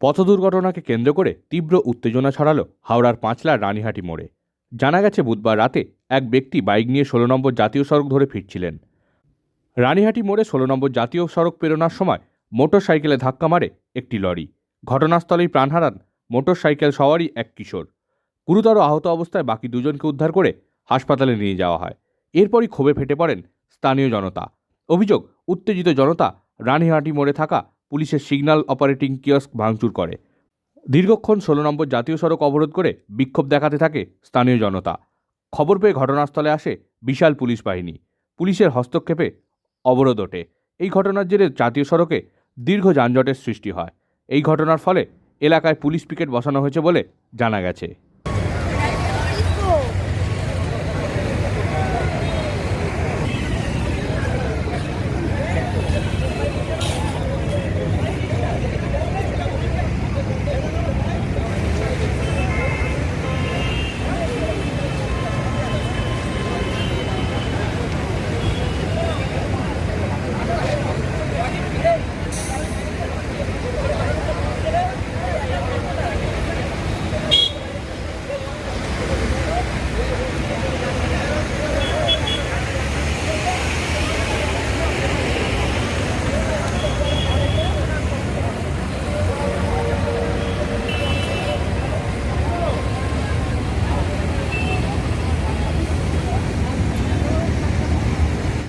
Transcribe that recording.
পথ দুর্ঘটনাকে কেন্দ্র করে তীব্র উত্তেজনা ছড়ালো হাওড়ার পাঁচলার রানীহাটি মোড়ে। জানা গেছে, বুধবার রাতে এক ব্যক্তি বাইক নিয়ে ষোলো নম্বর জাতীয় সড়ক ধরে ফিরছিলেন। রানীহাটি মোড়ে ষোলো নম্বর জাতীয় সড়ক পেরোনোর সময় মোটর সাইকেলে ধাক্কা মারে একটি লরি। ঘটনাস্থলেই প্রাণ হারান মোটর সাইকেল সওয়ারই এক কিশোর। গুরুতর আহত অবস্থায় বাকি দুজনকে উদ্ধার করে হাসপাতালে নিয়ে যাওয়া হয়। এরপরই ক্ষোভে ফেটে পড়েন স্থানীয় জনতা। অভিযোগ, উত্তেজিত জনতা রানীহাটি মোড়ে থাকা পুলিশের সিগন্যাল অপারেটিং কিয়স্ক ভাঙচুর করে। দীর্ঘক্ষণ ষোলো নম্বর জাতীয় সড়ক অবরোধ করে বিক্ষোভ দেখাতে থাকে স্থানীয় জনতা। খবর পেয়ে ঘটনাস্থলে আসে বিশাল পুলিশ বাহিনী। পুলিশের হস্তক্ষেপে অবরোধ ওঠে। এই ঘটনার জেরে জাতীয় সড়কে দীর্ঘ যানজটের সৃষ্টি হয়। এই ঘটনার ফলে এলাকায় পুলিশ পিকেট বসানো হয়েছে বলে জানা গেছে।